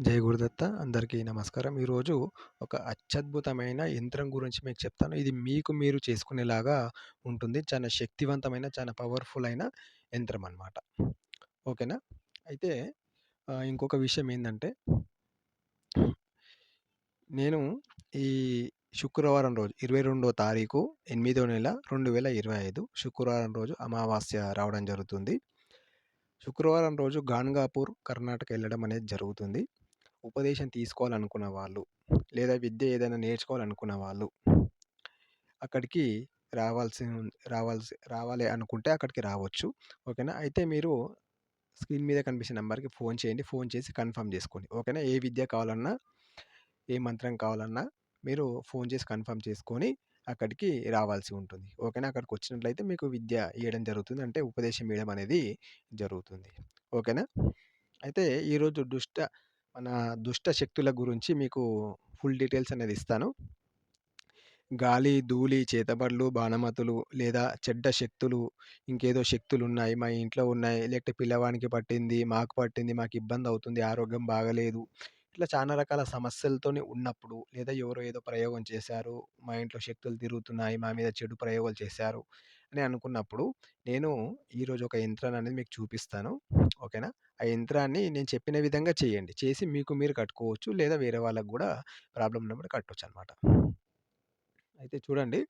జై గురుదత్త అందరికీ నమస్కారం. ఈరోజు ఒక అత్యద్భుతమైన యంత్రం గురించి మీకు చెప్తాను. ఇది మీకు మీరు చేసుకునేలాగా ఉంటుంది. చాలా శక్తివంతమైన, చాలా పవర్‌ఫుల్ అయిన యంత్రం అనమాట. ఓకేనా? అయితే ఇంకొక విషయం ఏంటంటే నేను ఈ శుక్రవారం రోజు 22 తారీఖు, ఎనిమిదో నెల 2025 శుక్రవారం రోజు అమావాస్య రావడం జరుగుతుంది. శుక్రవారం రోజు గాన్గాపూర్, కర్ణాటక వెళ్ళడం అనేది జరుగుతుంది. ఉపదేశం తీసుకోవాలనుకున్న వాళ్ళు, లేదా విద్య ఏదైనా నేర్చుకోవాలనుకున్న వాళ్ళు అక్కడికి రావాల్సి రావాల్సి రావాలి అనుకుంటే అక్కడికి రావచ్చు. ఓకేనా? అయితే మీరు స్క్రీన్ మీద కనిపించే నెంబర్కి ఫోన్ చేయండి. ఫోన్ చేసి కన్ఫర్మ్ చేసుకోండి. ఓకేనా? ఏ విద్య కావాలన్నా, ఏ మంత్రం కావాలన్నా మీరు ఫోన్ చేసి కన్ఫర్మ్ చేసుకొని అక్కడికి రావాల్సి ఉంటుంది. ఓకేనా? అక్కడికి వచ్చినట్లయితే మీకు విద్య ఇవ్వడం జరుగుతుంది. అంటే ఉపదేశం ఇవ్వడం అనేది జరుగుతుంది. ఓకేనా? అయితే ఈరోజు దుష్ట మన దుష్ట శక్తుల గురించి మీకు ఫుల్ డీటెయిల్స్ అనేది ఇస్తాను. గాలి, ధూళి, చేతబడులు, బాణమతులు లేదా చెడ్డ శక్తులు, ఇంకేదో శక్తులు ఉన్నాయి మా ఇంట్లో ఉన్నాయి, లేకపోతే పిల్లవానికి పట్టింది, మాకు పట్టింది, మాకు ఇబ్బంది అవుతుంది ఆరోగ్యం బాగాలేదు. ఇట్లా చాలా రకాల సమస్యలతోని ఉన్నప్పుడు, లేదా ఎవరో ఏదో ప్రయోగం చేశారు, మా ఇంట్లో శక్తులు తిరుగుతున్నాయి, మా మీద చెడు ప్రయోగాలు చేశారు అని అనుకున్నప్పుడు, నేను ఈరోజు ఒక యంత్రాన్ని అనేది మీకు చూపిస్తాను. ఓకేనా? ఆ యంత్రాన్ని నేను చెప్పిన విధంగా చేయండి. చేసి మీకు మీరు కట్టుకోవచ్చు. లేదా వేరే వాళ్ళకు కూడా ప్రాబ్లం ఉన్నప్పుడు కట్టొచ్చనమాట. అయితే చూడండి.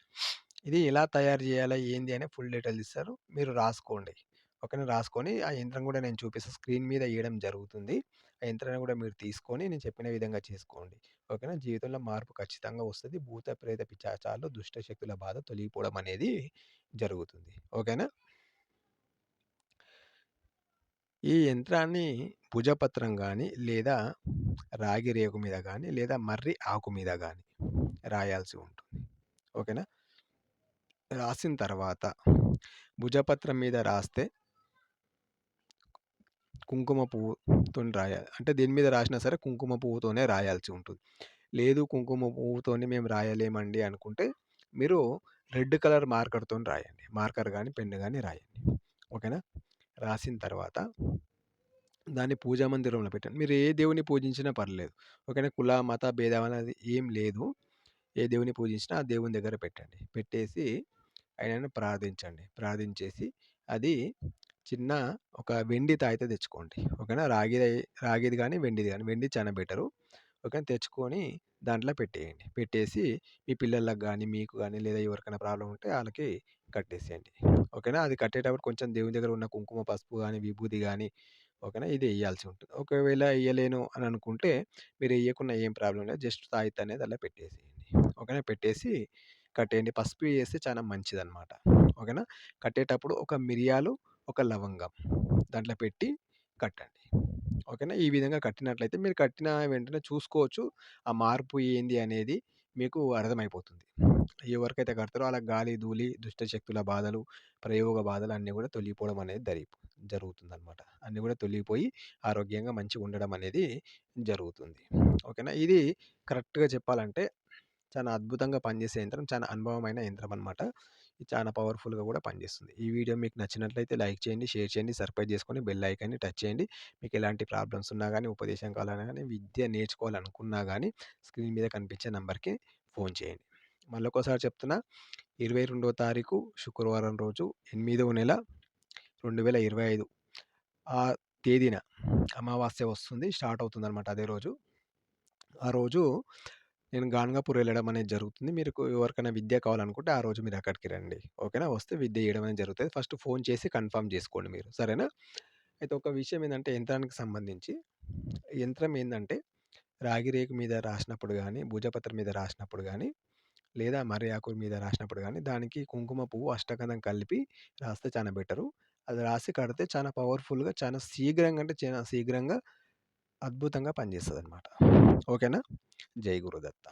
ఇది ఎలా తయారు చేయాలా, ఏంది అనే ఫుల్ డీటెయిల్స్ ఇస్తారు. మీరు రాసుకోండి. ఓకేనా? రాసుకొని ఆ యంత్రం కూడా నేను చూపిస్తాను స్క్రీన్ మీద వేయడం జరుగుతుంది. ఆ యంత్రాన్ని కూడా మీరు తీసుకొని నేను చెప్పిన విధంగా చేసుకోండి. ఓకేనా? జీవితంలో మార్పు ఖచ్చితంగా వస్తుంది భూత, ప్రేత, పిచాచాలు దుష్ట శక్తుల బాధ తొలగిపోవడం అనేది జరుగుతుంది. ఓకేనా? ఈ యంత్రాన్ని భుజపత్రం కానీ లేదా రాగి రేకు మీద కానీ లేదా మర్రి ఆకు మీద కానీ రాయాల్సి ఉంటుంది. ఓకేనా? రాసిన తర్వాత భుజపత్రం మీద రాస్తే కుంకుమ పువ్వుతో రాయాలి. అంటే దేని మీద రాసినా సరే కుంకుమ పువ్వుతోనే రాయాల్సి ఉంటుంది. లేదు కుంకుమ పువ్వుతోనే మేము రాయలేమండి అనుకుంటే, మీరు రెడ్ కలర్ మార్కర్‌తోని రాయండి. మార్కర్ కానీ పెన్ను కానీ రాయండి. ఓకేనా? రాసిన తర్వాత దాన్ని పూజా మందిరంలో పెట్టండి. మీరు ఏ దేవుని పూజించినా పర్లేదు. ఓకేనా? కుల, మత భేదం అనేది ఏం లేదు. ఏ దేవుని పూజించినా ఆ దేవుని దగ్గర పెట్టండి. పెట్టేసి ఆయనను ప్రార్థించండి. ప్రార్థించేసి అది చిన్న ఒక వెండి తాయితే తెచ్చుకోండి. ఓకేనా? రాగిది రాగిది కానీ వెండిది కానీ వెండి చాలా బెటరు. ఓకేనా? తెచ్చుకొని దాంట్లో పెట్టేయండి. పెట్టేసి మీ పిల్లలకు కానీ మీకు కానీ లేదా ఎవరికైనా ప్రాబ్లం ఉంటే వాళ్ళకి కట్టేసేయండి. ఓకేనా? అది కట్టేటప్పుడు కొంచెం దేవుని దగ్గర ఉన్న కుంకుమ, పసుపు కానీ విభూది కానీ ఓకేనా? ఇది వేయాల్సి ఉంటుంది. ఒకవేళ వేయలేను అని అనుకుంటే మీరు వేయకుండా ఏం ప్రాబ్లం లేదు. జస్ట్ తాయెత్తు అనేది అలా పెట్టేసేయండి. ఓకేనా? పెట్టేసి కట్టేయండి. పసుపు వేస్తే చాలా మంచిదనమాట. ఓకేనా? కట్టేటప్పుడు ఒక మిరియాలు, ఒక లవంగం దాంట్లో పెట్టి కట్టండి. ఓకేనా? ఈ విధంగా కట్టినట్లయితే మీరు కట్టిన వెంటనే చూసుకోవచ్చు. ఆ మార్పు ఏంది అనేది మీకు అర్థమైపోతుంది. ఎవరికైతే కడతారో అలా గాలి, ధూళి, దుష్ట శక్తుల బాధలు, ప్రయోగ బాధలు అన్నీ కూడా తొలగిపోవడం అనేది జరి జరుగుతుంది అనమాట అన్నీ కూడా తొలగిపోయి ఆరోగ్యంగా మంచిగా ఉండడం అనేది జరుగుతుంది. ఓకేనా? ఇది కరెక్ట్‌గా చెప్పాలంటే చాలా అద్భుతంగా పనిచేసే యంత్రం. చాలా అనుభవమైన యంత్రం అనమాట. ఇది చాలా పవర్‌ఫుల్‌గా కూడా పనిచేస్తుంది. ఈ వీడియో మీకు నచ్చినట్లయితే లైక్ చేయండి, షేర్ చేయండి, సబ్స్క్రైబ్ చేసుకొని బెల్ ఐకాన్‌ని టచ్ చేయండి. మీకు ఎలాంటి ప్రాబ్లమ్స్ ఉన్నా కానీ ఉపదేశం కావాలన్నా కానీ విద్య నేర్చుకోవాలనుకున్నా కానీ స్క్రీన్ మీద కనిపించే నెంబర్కి ఫోన్ చేయండి. మళ్ళొకసారి చెప్తున్నా 22 తారీఖు శుక్రవారం రోజు, ఎనిమిదవ నెల 2025 ఆ తేదీన అమావాస్య వస్తుంది. స్టార్ట్ అవుతుంది అనమాట అదే రోజు. ఆ రోజు నేను గాన్గాపూర్ వెళ్ళడం అనేది జరుగుతుంది. మీకు ఎవరికైనా విద్య కావాలనుకుంటే ఆ రోజు మీరు అక్కడికి రండి. ఓకేనా? వస్తే విద్య ఇయ్యడం అనేది జరుగుతుంది ఫస్ట్ ఫోన్ చేసి కన్ఫర్మ్ చేసుకోండి మీరు. సరేనా? అయితే ఒక విషయం ఏంటంటే యంత్రానికి సంబంధించి యంత్రం ఏంటంటే రాగి రేకు మీద రాసినప్పుడు కానీ భుజపత్రం మీద రాసినప్పుడు కానీ లేదా మర్రి ఆకు మీద రాసినప్పుడు కానీ దానికి కుంకుమ పువ్వు, అష్టగంధం కలిపి రాస్తే చాలా బెటరు. అది రాసి కడితే చాలా పవర్‌ఫుల్‌గా చాలా శీఘ్రంగా అంటే చాలా శీఘ్రంగా అద్భుతంగా పనిచేస్తుంది అనమాట ఓకేనా? జై గురుదత్త.